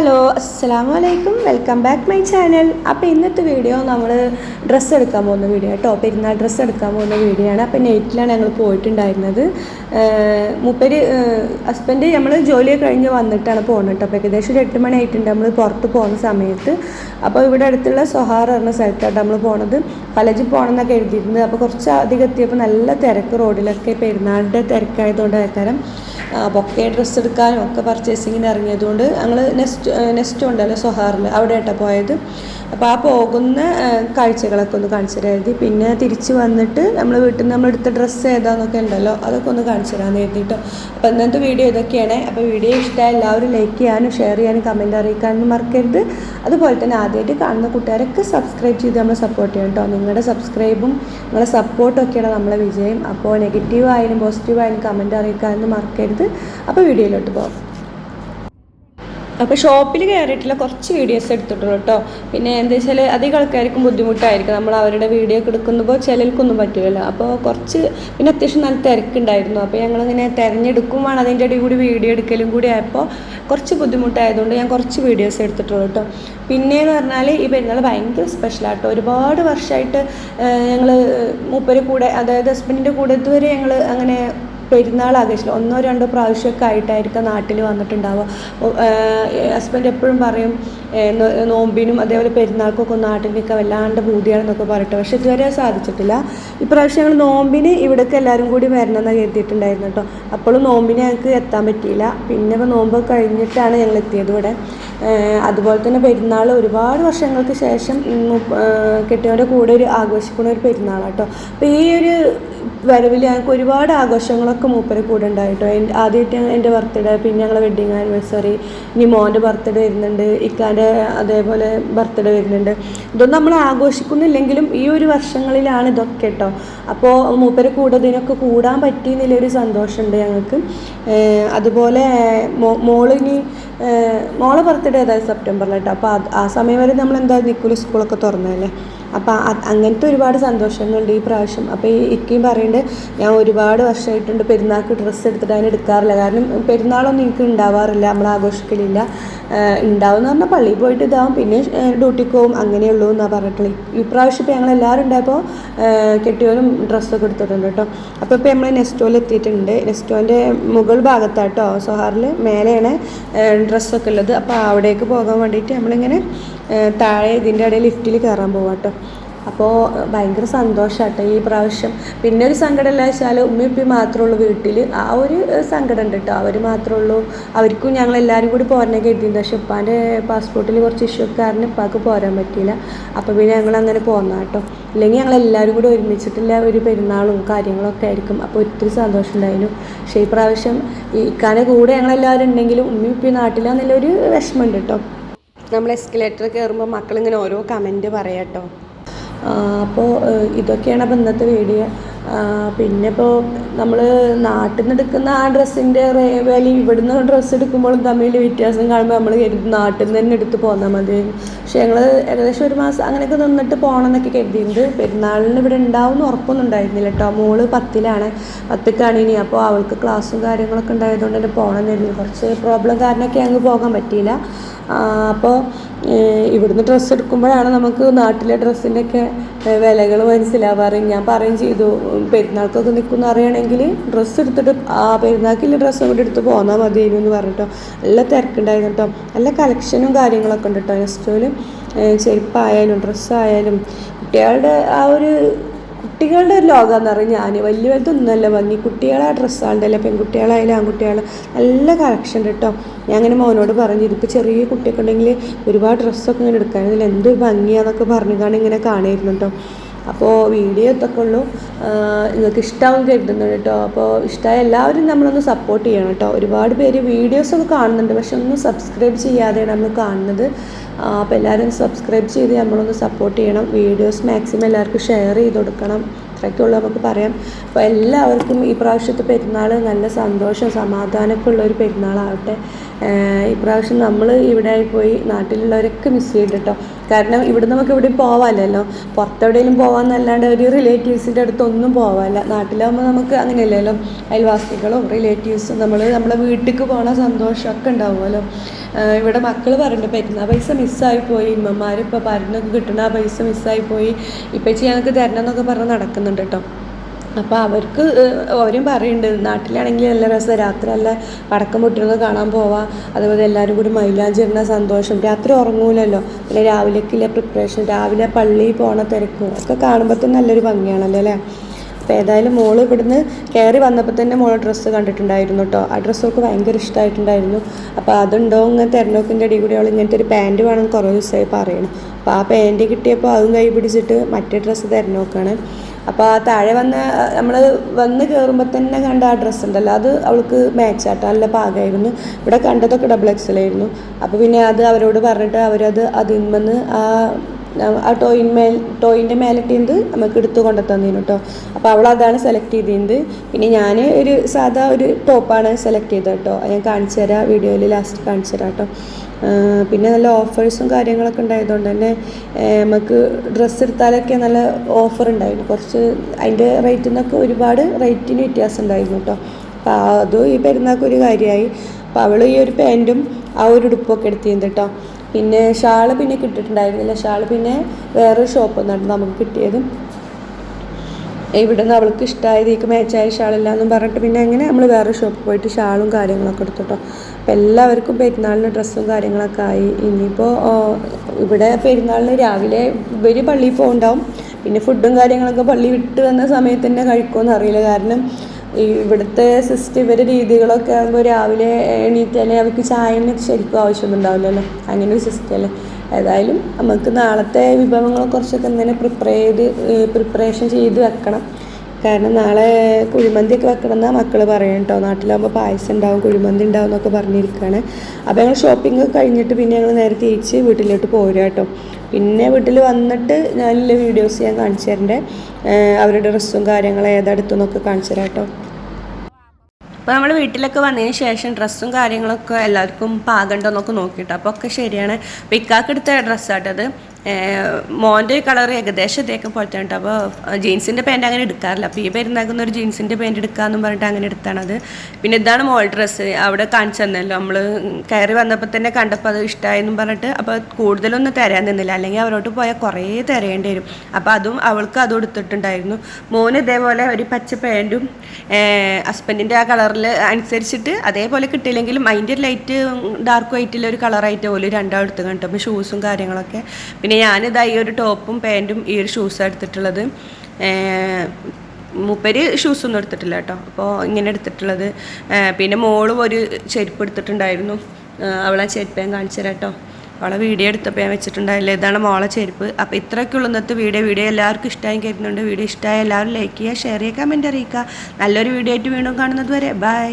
Hello അസ്സാം വലൈക്കും welcome back my channel. അപ്പോൾ ഇന്നത്തെ വീഡിയോ നമ്മൾ ഡ്രസ്സ് എടുക്കാൻ പോകുന്ന വീഡിയോ. കേട്ടോ പെരുന്നാൾ ഡ്രസ്സ് എടുക്കാൻ പോകുന്ന വീഡിയോ ആണ്. അപ്പോൾ നൈറ്റിലാണ് ഞങ്ങൾ പോയിട്ടുണ്ടായിരുന്നത്. മുപ്പര് ഹസ്ബൻഡ് നമ്മൾ ജോലി കഴിഞ്ഞ് വന്നിട്ടാണ് പോകുന്നത് കേട്ടോ. അപ്പോൾ ഏകദേശം ഒരു എട്ട് മണി ആയിട്ടുണ്ട് നമ്മൾ പുറത്ത് പോകുന്ന സമയത്ത്. അപ്പോൾ ഇവിടെ അടുത്തുള്ള സൊഹാർ പറഞ്ഞ സ്ഥലത്താണ് നമ്മൾ പോണത്. പലജി പോകണം എന്നൊക്കെ എഴുതിയിരുന്നത് അപ്പോൾ കുറച്ച് അധികം എത്തിയപ്പോൾ നല്ല തിരക്ക് റോഡിലൊക്കെ പെരുന്നാളിന്റെ തിരക്കായതുകൊണ്ട് ആൾക്കാരം ബൊക്കെ ഡ്രസ്സ് എടുക്കാനും ഒക്കെ പർച്ചേസിങ്ങിന് ഇറങ്ങിയതുകൊണ്ട് ഞങ്ങൾ നെസ്റ്റ് നെസ്റ്റ് ഉണ്ടല്ലോ സൊഹാറിൽ അവിടെ ആയിട്ടാണ് പോയത്. അപ്പോൾ ആ പോകുന്ന കാഴ്ചകളൊക്കെ ഒന്ന് കാണിച്ചു തരാതി പിന്നെ തിരിച്ച് വന്നിട്ട് നമ്മൾ വീട്ടിൽ നിന്ന് നമ്മൾ എടുത്ത ഡ്രസ്സ് ഏതാന്നൊക്കെ ഉണ്ടല്ലോ അതൊക്കെ ഒന്ന് കാണിച്ചു തരാമെന്ന് എഴുതിയിട്ടോ. അപ്പോൾ ഇന്നത്തെ വീഡിയോ ഇതൊക്കെയാണ്. അപ്പോൾ വീഡിയോ ഇഷ്ടമായ എല്ലാവരും ലൈക്ക് ചെയ്യാനും ഷെയർ ചെയ്യാനും കമന്റ് അറിയിക്കാനും മറക്കരുത്. അതുപോലെ തന്നെ ആദ്യമായിട്ട് കാണുന്ന കൂട്ടുകാരൊക്കെ സബ്സ്ക്രൈബ് ചെയ്ത് നമ്മൾ സപ്പോർട്ട് ചെയ്യണം കേട്ടോ. നിങ്ങളുടെ സബ്സ്ക്രൈബും നിങ്ങളുടെ സപ്പോർട്ടൊക്കെയാണ് നമ്മളെ വിജയം. അപ്പോൾ നെഗറ്റീവ് ആയാലും പോസിറ്റീവ് ആയാലും കമന്റ് അറിയിക്കാനൊന്നും മറക്കരുത്. അപ്പോൾ വീഡിയോയിലോട്ട് പോകാം അപ്പോൾ ഷോപ്പിൽ കയറിയിട്ടുള്ള കുറച്ച് വീഡിയോസ് എടുത്തിട്ടുള്ളൂ കേട്ടോ. പിന്നെ എന്താ വെച്ചാൽ അധികം ആൾക്കാർക്കും ബുദ്ധിമുട്ടായിരിക്കും. നമ്മൾ അവരുടെ വീഡിയോ ഒക്കെ എടുക്കുമ്പോൾ ചിലർക്കൊന്നും പറ്റില്ലല്ലോ അപ്പോൾ കുറച്ച് പിന്നെ അത്യാവശ്യം നല്ല തിരക്കുണ്ടായിരുന്നു. അപ്പോൾ ഞങ്ങളിങ്ങനെ തിരഞ്ഞെടുക്കുമ്പോൾ അതിന്റെ ഇടയിൽ കൂടി വീഡിയോ എടുക്കലും കൂടി ആയപ്പോൾ കുറച്ച് ബുദ്ധിമുട്ടായതുകൊണ്ട് ഞാൻ കുറച്ച് വീഡിയോസ് എടുത്തിട്ടുള്ളൂ കേട്ടോ. പിന്നെയെന്ന് പറഞ്ഞാൽ ഈ പെരുന്നാൾ ഭയങ്കര സ്പെഷ്യലാട്ടോ ഒരുപാട് വർഷമായിട്ട് ഞങ്ങൾ മൂപ്പര് കൂടെ അതായത് ഹസ്ബൻഡിന്റെ കൂടെ ഇതുവരെ ഞങ്ങൾ അങ്ങനെ പെരുന്നാൾ ആഘോഷിച്ചില്ല ഒന്നോ രണ്ടോ പ്രാവശ്യമൊക്കെ ആയിട്ടായിരിക്കും നാട്ടിൽ വന്നിട്ടുണ്ടാവുക. ഹസ്ബൻഡ് എപ്പോഴും പറയും നോമ്പിനും അതേപോലെ പെരുന്നാൾക്കൊക്കെ നാട്ടിൽ നിൽക്കാൻ വല്ലാണ്ട് പൂതിയാണെന്നൊക്കെ പറയട്ടെ. പക്ഷെ ഇതുവരെ സാധിച്ചിട്ടില്ല. ഇപ്രാവശ്യം ഞങ്ങൾ നോമ്പിന് ഇവിടേക്ക് എല്ലാവരും കൂടി വരണമെന്ന് കരുതിയിട്ടുണ്ടായിരുന്നു കേട്ടോ. അപ്പോഴും നോമ്പിന് ഞങ്ങൾക്ക് എത്താൻ പറ്റിയില്ല. പിന്നെ നോമ്പ് കഴിഞ്ഞിട്ടാണ് ഞങ്ങൾ എത്തിയത് ഇവിടെ. അതുപോലെ തന്നെ പെരുന്നാൾ ഒരുപാട് വർഷങ്ങൾക്ക് ശേഷം കെട്ടിയവന്റെ കൂടെ ഒരു ആഘോഷിക്കുന്ന ഒരു പെരുന്നാളാട്ടോ. കേട്ടോ അപ്പോൾ ഈ ഒരു വരവിൽ ഞങ്ങൾക്ക് ഒരുപാട് ആഘോഷങ്ങളൊക്കെ മൂപ്പരെ കൂടെ ഉണ്ടായിട്ടോ. ആദ്യമായിട്ട് എന്റെ ബർത്ത്ഡേ പിന്നെ ഞങ്ങളെ വെഡിങ് ആനിവേഴ്സറി ഇനി മോന്റെ ബർത്ത്ഡേ വരുന്നുണ്ട് ഇക്കാന്റെ അതേപോലെ ബർത്ത്ഡേ വരുന്നുണ്ട്. ഇതൊന്നും നമ്മൾ ആഘോഷിക്കുന്നില്ലെങ്കിലും ഈ ഒരു വർഷങ്ങളിലാണ് ഇതൊക്കെ കേട്ടോ അപ്പോൾ മൂപ്പരെ കൂടെ ഇതിനൊക്കെ കൂടാൻ പറ്റി എന്നുള്ളൊരു സന്തോഷമുണ്ട് ഞങ്ങൾക്ക്. അതുപോലെ മോളിനി മോളെ ബർത്ത്ഡേ ഏതായാലും സെപ്റ്റംബറിലായിട്ട് അപ്പോൾ ആ സമയം വരെ നമ്മൾ എന്തായാലും നിൽക്കില്ല സ്കൂളൊക്കെ തുറന്നതല്ലേ? അപ്പോൾ അങ്ങനത്തെ ഒരുപാട് സന്തോഷങ്ങളുണ്ട് ഈ പ്രാവശ്യം. അപ്പോൾ ഈ ഇക്കയും പറയുന്നുണ്ട് ഞാൻ ഒരുപാട് വർഷമായിട്ടുണ്ട് പെരുന്നാൾക്ക് ഡ്രസ്സ് എടുത്തിട്ട് അതിന് എടുക്കാറില്ല. കാരണം പെരുന്നാളൊന്നും എനിക്ക് ഉണ്ടാവാറില്ല നമ്മൾ ആഘോഷിക്കലില്ല. ഏഹ് ഉണ്ടാവും എന്ന് പറഞ്ഞാൽ പള്ളിയിൽ പോയിട്ട് ഇതാവും പിന്നെ ഡ്യൂട്ടിക്ക് പോവും അങ്ങനെയുള്ളൂ എന്നാണ് പറഞ്ഞിട്ടുള്ളത് ഈ പ്രാവശ്യം ഇപ്പോൾ ഞങ്ങൾ എല്ലാവരും ഉണ്ടായപ്പോൾ കെട്ടിയവനും ഡ്രസ്സൊക്കെ എടുത്തിട്ടുണ്ട് കേട്ടോ. അപ്പോൾ ഇപ്പോൾ നമ്മൾ നെസ്റ്റോയിൽ എത്തിയിട്ടുണ്ട്. നെസ്റ്റോന്റെ മുകൾ ഭാഗത്താട്ടോ സൊഹാറിൽ മേലെയാണ് ഡ്രസ്സൊക്കെ ഉള്ളത്. അപ്പോൾ അവിടേക്ക് പോകാൻ വേണ്ടിയിട്ട് നമ്മളിങ്ങനെ താഴെ ഇതിന്റെ ഇടയിൽ ലിഫ്റ്റിൽ കയറാൻ പോവാം കേട്ടോ അപ്പോൾ ഭയങ്കര സന്തോഷമാട്ടോ ഈ പ്രാവശ്യം. പിന്നെ ഒരു സങ്കടം ഇല്ല വെച്ചാൽ ഉമ്മയുപ്പി മാത്രമേ ഉള്ളൂ വീട്ടിൽ ആ ഒരു സങ്കടം ഉണ്ട് കേട്ടോ അവർ മാത്രമേ ഉള്ളൂ. അവർക്കും ഞങ്ങൾ എല്ലാവരും കൂടി പോരാനൊക്കെ കരുതിയത് പക്ഷെ ഉപ്പാന്റെ പാസ്പോർട്ടിൽ കുറച്ച് ഇഷ്യൂ കാരണം ഉപ്പാക്ക് പോരാൻ പറ്റിയില്ല. അപ്പോൾ പിന്നെ ഞങ്ങൾ അങ്ങനെ പോന്നാ കേട്ടോ ഇല്ലെങ്കിൽ ഞങ്ങൾ എല്ലാവരും കൂടി ഒരുമിച്ചിട്ടുള്ള ഒരു പെരുന്നാളും കാര്യങ്ങളൊക്കെ ആയിരിക്കും. അപ്പോൾ ഒത്തിരി സന്തോഷം ഉണ്ടായിരുന്നു പക്ഷേ ഈ പ്രാവശ്യം ഇക്കാനെ കൂടെ ഞങ്ങളെല്ലാവരും ഉണ്ടെങ്കിലും ഉമ്മയുപ്പി ഉപ്പയും നാട്ടിലാന്നുള്ളൊരു വിഷമമുണ്ട് കേട്ടോ നമ്മൾ എസ്കലേറ്റർ കയറുമ്പോൾ മക്കളിങ്ങനെ ഓരോ കമന്റ് പറയാം കേട്ടോ അപ്പോൾ ഇതൊക്കെയാണ് അപ്പോൾ ഇന്നത്തെ വീഡിയോ പിന്നെ ഇപ്പോൾ നമ്മൾ നാട്ടിൽ നിന്ന് എടുക്കുന്ന ആ ഡ്രസ്സിന്റെ വിലയും ഇവിടുന്ന് ഡ്രസ്സ് എടുക്കുമ്പോഴും തമ്മിൽ വ്യത്യാസം കാണുമ്പോൾ നമ്മൾ കരുതും നാട്ടിൽ നിന്ന് തന്നെ എടുത്ത് പോന്നാൽ മതി. പക്ഷേ ഞങ്ങൾ ഏകദേശം ഒരു മാസം അങ്ങനെയൊക്കെ നിന്നിട്ട് പോകണം എന്നൊക്കെ കരുതിയിട്ടുണ്ട്. പെരുന്നാളിന് ഇവിടെ ഉണ്ടാവുമെന്ന് ഉറപ്പൊന്നും ഉണ്ടായിരുന്നില്ല കേട്ടോ മോൾ പത്തിലാണ് പത്തിക്കാണ് ഇനി. അപ്പോൾ അവൾക്ക് ക്ലാസ്സും കാര്യങ്ങളൊക്കെ ഉണ്ടായതുകൊണ്ട് തന്നെ പോകണം എന്നായിരുന്നു കുറച്ച് പ്രോബ്ലം കാരണമൊക്കെ അങ്ങ് പോകാൻ പറ്റിയില്ല. അപ്പോൾ ഇവിടുന്ന് ഡ്രസ്സ് എടുക്കുമ്പോഴാണ് നമുക്ക് നാട്ടിലെ ഡ്രസ്സിന്റെയൊക്കെ വിലകൾ മനസ്സിലാവാറ്. ഞാൻ പറയും ചെയ്തു. പെരുന്നാൾക്കൊക്കെ നിൽക്കുന്ന അറിയണമെങ്കിൽ ഡ്രസ്സ് എടുത്തിട്ട് ആ പെരുന്നാൾക്കില്ല ഡ്രസ്സ് കൂടി എടുത്ത് പോന്നാൽ മതിയായിരുന്നു എന്ന് പറഞ്ഞിട്ടോ. നല്ല തിരക്കുണ്ടായിരുന്നു കേട്ടോ നല്ല കളക്ഷനും കാര്യങ്ങളൊക്കെ ഉണ്ട് കേട്ടോ നെസ്റ്റോയിൽ ചെരുപ്പായാലും ഡ്രസ്സായാലും കുട്ടികളുടെ ആ ഒരു കുട്ടികളുടെ ഒരു ലോകമെന്ന് ഞാൻ വലിയ വലുതൊന്നുമല്ല. ഭംഗി കുട്ടികളെ ഡ്രസ്സാണ്ടല്ല പെൺകുട്ടികളായാലും ആൺകുട്ടികളെ നല്ല കളക്ഷൻ ഉണ്ട് കേട്ടോ ഞാൻ അങ്ങനെ മോനോട് പറഞ്ഞു ഇതിപ്പോൾ ചെറിയ കുട്ടിയൊക്കെ ഉണ്ടെങ്കിൽ ഒരുപാട് ഡ്രസ്സൊക്കെ ഇങ്ങനെ എടുക്കാൻ ഇതിൽ എന്തൊരു ഭംഗിയാന്നൊക്കെ പറഞ്ഞുകൊണ്ട് ഇങ്ങനെ കാണായിരുന്നു കേട്ടോ അപ്പോൾ വീഡിയോ ഇതൊക്കെ ഉള്ളൂ. നിങ്ങൾക്ക് ഇഷ്ടമാവും കരുതുന്നുണ്ട് കേട്ടോ. അപ്പോൾ ഇഷ്ടമായ എല്ലാവരും നമ്മളൊന്ന് സപ്പോർട്ട് ചെയ്യണം കേട്ടോ. ഒരുപാട് പേര് വീഡിയോസൊക്കെ കാണുന്നുണ്ട്. പക്ഷെ ഒന്നും സബ്സ്ക്രൈബ് ചെയ്യാതെയാണ് നമ്മൾ കാണുന്നത്. അപ്പോൾ എല്ലാവരും സബ്സ്ക്രൈബ് ചെയ്ത് നമ്മളൊന്ന് സപ്പോർട്ട് ചെയ്യണം. വീഡിയോസ് മാക്സിമം എല്ലാവർക്കും ഷെയർ ചെയ്ത് കൊടുക്കണം. ഇത്രയ്ക്കുള്ളൂ നമുക്ക് പറയാം. അപ്പോൾ എല്ലാവർക്കും ഈ പ്രാവശ്യത്തെ പെരുന്നാൾ നല്ല സന്തോഷം സമാധാനമൊക്കെ ഉള്ള ഒരു പെരുന്നാളാവട്ടെ. ഇപ്രാവശ്യം നമ്മൾ ഇവിടെ പോയി നാട്ടിലുള്ളവരൊക്കെ മിസ് ചെയ്തിട്ടോ. കാരണം ഇവിടെ നമുക്ക് എവിടെയും പോവാമല്ലോ പുറത്തെവിടെയും പോവാന്നല്ലാണ്ട് ഒരു റിലേറ്റീവ്സിന്റെ അടുത്തൊന്നും പോവാമല്ല നാട്ടിലാകുമ്പോൾ നമുക്ക് അങ്ങനെയല്ലല്ലോ. അയൽവാസികളും റിലേറ്റീവ്സും നമ്മൾ നമ്മളെ വീട്ടിലേക്ക് പോകണ സന്തോഷമൊക്കെ ഉണ്ടാവുമല്ലോ. ഇവിടെ മക്കൾ പറയുന്നുണ്ട് പെരുന്നാൾ പൈസ മിസ്സായി പോയി. ഇമ്മമാർ ഇപ്പോൾ കിട്ടുന്ന ആ പൈസ മിസ്സായി പോയി. ഇപ്പച്ചി ഞങ്ങൾക്ക് തരണം എന്നൊക്കെ പറഞ്ഞ് നടക്കുന്നുണ്ട് കേട്ടോ. അപ്പോൾ അവർക്ക് അവരും പറയുന്നുണ്ട് നാട്ടിലാണെങ്കിൽ നല്ല രസം രാത്രി നല്ല പടക്കം പൊട്ടുന്നത് കാണാൻ പോവാം. അതുപോലെ എല്ലാവരും കൂടി മൈലാഞ്ചിടുന്ന സന്തോഷം. രാത്രി ഉറങ്ങൂലല്ലോ. പിന്നെ രാവിലേക്കുള്ള പ്രിപ്പറേഷൻ രാവിലെ പള്ളിയിൽ പോണ തിരക്കും. ഒക്കെ കാണുമ്പോൾ തന്നെ നല്ലൊരു ഭംഗിയാണല്ലോ അല്ലേ? അപ്പോൾ ഏതായാലും മോൾ ഇവിടുന്ന് കയറി വന്നപ്പോൾ തന്നെ മോൾ ഡ്രസ്സ് കണ്ടിട്ടുണ്ടായിരുന്നു കേട്ടോ ആ ഡ്രസ്സൊക്കെ ഭയങ്കര ഇഷ്ടമായിട്ടുണ്ടായിരുന്നു അപ്പോൾ അതുണ്ടോ ഇങ്ങനെ തിരഞ്ഞെടുപ്പിന്റെ ഇടയിൽ കൂടി അവൾ ഇങ്ങനത്തെ ഒരു പാന്റ് വേണം കുറേ ദിവസമായി പറയണം. അപ്പോൾ ആ പാന്റ് കിട്ടിയപ്പോൾ അതും കൈ പിടിച്ചിട്ട് മറ്റേ ഡ്രസ്സ് തിരഞ്ഞോക്കാണ്. അപ്പോൾ ആ താഴെ വന്ന നമ്മൾ വന്ന് കയറുമ്പോൾ തന്നെ കണ്ട ആ ഡ്രസ്സ് ഉണ്ടല്ലോ അത് അവൾക്ക് മാച്ച് ആട്ടോ നല്ല പാകമായിരുന്നു. ഇവിടെ കണ്ടതൊക്കെ ഡബിൾ എക്സലായിരുന്നു അപ്പോൾ പിന്നെ അത് അവരോട് പറഞ്ഞിട്ട് അവരത് അതിൽ ആ ആ ടോയിന്മേൽ ടോയിന്റെ മേലിട്ടിയത് നമുക്ക് എടുത്ത് കൊണ്ടു തന്നിരുന്നു കേട്ടോ അപ്പോൾ അവൾ അതാണ് സെലക്ട് ചെയ്തിരുന്നത് പിന്നെ ഞാൻ ഒരു സാധാ ഒരു ടോപ്പാണ് സെലക്ട് ചെയ്തത് കേട്ടോ ഞാൻ കാണിച്ചു തരാം വീഡിയോയിൽ ലാസ്റ്റ് കാണിച്ചു തരാം കേട്ടോ പിന്നെ നല്ല ഓഫേഴ്സും കാര്യങ്ങളൊക്കെ ഉണ്ടായതുകൊണ്ട് തന്നെ നമുക്ക് ഡ്രസ്സ് എടുത്താലൊക്കെ നല്ല ഓഫർ ഉണ്ടായിരുന്നു. കുറച്ച് അതിന്റെ റേറ്റിൽ നിന്നൊക്കെ ഒരുപാട് റേറ്റിന് വ്യത്യാസം ഉണ്ടായിരുന്നു കേട്ടോ അപ്പോൾ അതും ഈ പെരുന്നാൾക്ക് ഒരു കാര്യമായി. അപ്പോൾ അവൾ ഈ ഒരു പാന്റും ആ ഒരു ഉടുപ്പൊക്കെ എടുത്തിരുന്നു കേട്ടോ പിന്നെ ഷാൾ പിന്നെ കിട്ടിയിട്ടുണ്ടായിരുന്നില്ല. ഷാൾ പിന്നെ വേറൊരു ഷോപ്പിൽ നിന്നാണ് നമുക്ക് കിട്ടിയത്. ഇവിടെ നിന്ന് അവൾക്ക് ഇഷ്ടമായത് ഇതിക്ക് മാച്ചായ ഷാളില്ല എന്നും പറഞ്ഞിട്ട് പിന്നെ അങ്ങനെ നമ്മൾ വേറെ ഷോപ്പിൽ പോയിട്ട് ഷാളും കാര്യങ്ങളൊക്കെ എടുത്തു കേട്ടോ അപ്പോൾ എല്ലാവർക്കും പെരുന്നാളിന് ഡ്രസ്സും കാര്യങ്ങളൊക്കെ ആയി. ഇനിയിപ്പോൾ ഇവിടെ പെരുന്നാളിന് രാവിലെ ഇവർ പള്ളിയിൽ പോകുന്നുണ്ടാവും പിന്നെ ഫുഡും കാര്യങ്ങളൊക്കെ പള്ളി വിട്ട് വന്ന സമയത്ത് തന്നെ കഴിക്കുമെന്ന് അറിയില്ല കാരണം ഇവിടുത്തെ സിസ്റ്റം ഇവരുടെ രീതികളൊക്കെ ആകുമ്പോൾ രാവിലെ എണീറ്റാലേ അവർക്ക് ചായന് ശരിക്കും ആവശ്യമൊന്നും ഉണ്ടാവില്ലല്ലോ അങ്ങനെ ഒരു സിസ്റ്റം അല്ലേ? ഏതായാലും നമുക്ക് നാളത്തെ വിഭവങ്ങൾ കുറച്ചൊക്കെ ഇങ്ങനെ പ്രിപ്പയർ ചെയ്ത് പ്രിപ്പറേഷൻ ചെയ്ത് വെക്കണം. കാരണം നാളെ കുഴിമന്തിയൊക്കെ വെക്കണം എന്നാൽ മക്കൾ പറയും കേട്ടോ നാട്ടിലാകുമ്പോൾ പായസം ഉണ്ടാവും കുഴിമന്തി ഉണ്ടാവും എന്നൊക്കെ പറഞ്ഞിരിക്കുകയാണ് അപ്പോൾ ഞങ്ങൾ ഷോപ്പിംഗ് കഴിഞ്ഞിട്ട് പിന്നെ ഞങ്ങൾ നേരെ തിരിച്ച് വീട്ടിലോട്ട് പോരുക കേട്ടോ പിന്നെ വീട്ടിൽ വന്നിട്ട് നല്ല വീഡിയോസ് ഞാൻ കാണിച്ചു തരണ്ടേ. അവരുടെ ഡ്രസ്സും കാര്യങ്ങളും ഏതെടുത്തെന്നൊക്കെ കാണിച്ചു തരാം കേട്ടോ. അപ്പോൾ നമ്മൾ വീട്ടിലൊക്കെ വന്നതിന് ശേഷം ഡ്രസ്സും കാര്യങ്ങളൊക്കെ എല്ലാവർക്കും പാകണ്ടോ എന്നൊക്കെ നോക്കിയിട്ട്. അപ്പോൾ ഒക്കെ ശരിയാണ്. അപ്പോൾ ഇക്കാക്കെടുത്ത ഡ്രസ്സാട്ടത് മോന്റെ കളർ ഏകദേശം ഇതേക്കും പോലത്തെ ഉണ്ട് അപ്പോൾ ജീൻസിന്റെ പാന്റ് അങ്ങനെ എടുക്കാറില്ല. അപ്പോൾ ഈ പെരുന്നാക്കുന്ന ഒരു ജീൻസിന്റെ പാന്റ് എടുക്കാമെന്നും പറഞ്ഞിട്ട് അങ്ങനെ എടുത്താണത് പിന്നെ ഇതാണ് മോൾ ഡ്രസ്സ് അവിടെ കാണിച്ചു തന്നല്ലോ നമ്മൾ കയറി വന്നപ്പോൾ തന്നെ കണ്ടപ്പോൾ അത് ഇഷ്ടമായെന്നും പറഞ്ഞിട്ട് അപ്പോൾ കൂടുതലൊന്നും തരാൻ നിന്നില്ല. അല്ലെങ്കിൽ അവരോട്ട് പോയാൽ കുറേ തരേണ്ടി വരും. അപ്പോൾ അതും അവൾക്ക് അത് എടുത്തിട്ടുണ്ടായിരുന്നു. മോന് ഇതേപോലെ ഒരു പച്ച പാന്റും ഹസ്ബൻഡിന്റെ ആ കളറിൽ അനുസരിച്ചിട്ട് അതേപോലെ കിട്ടിയില്ലെങ്കിലും അതിന്റെ ലൈറ്റ് ഡാർക്ക് വൈറ്റിൽ ഒരു കളറായിട്ട് പോലും രണ്ടാം എടുത്ത് കണ്ടു. ഷൂസും കാര്യങ്ങളൊക്കെ. പിന്നെ ഞാനിതാ ഈ ഒരു ടോപ്പും പാന്റും ഈ ഒരു ഷൂസാണ് എടുത്തിട്ടുള്ളത്. മൂപ്പര് ഷൂസൊന്നും എടുത്തിട്ടില്ല കേട്ടോ. അപ്പോൾ ഇങ്ങനെ എടുത്തിട്ടുള്ളത്. പിന്നെ മോളും ഒരു ചെരുപ്പ് എടുത്തിട്ടുണ്ടായിരുന്നു. അവളെ ചെരുപ്പ് ഞാൻ കാണിച്ചു തരാം കേട്ടോ. അവളെ വീഡിയോ എടുത്തപ്പോൾ ഞാൻ വെച്ചിട്ടുണ്ടായില്ല. ഇതാണ് മോളെ ചെരുപ്പ്. അപ്പോൾ ഇത്രയൊക്കെയുള്ള ഇന്നത്തെ വീഡിയോ. വീഡിയോ എല്ലാവർക്കും ഇഷ്ടമായി കരുതുന്നുണ്ട്. വീഡിയോ ഇഷ്ടമായ എല്ലാവരും ലൈക്ക് ചെയ്യുക ഷെയർ ചെയ്യുക കമന്റ് അറിയിക്കുക. നല്ലൊരു വീഡിയോ ആയിട്ട് വീണ്ടും കാണുന്നത് വരെ. ബൈ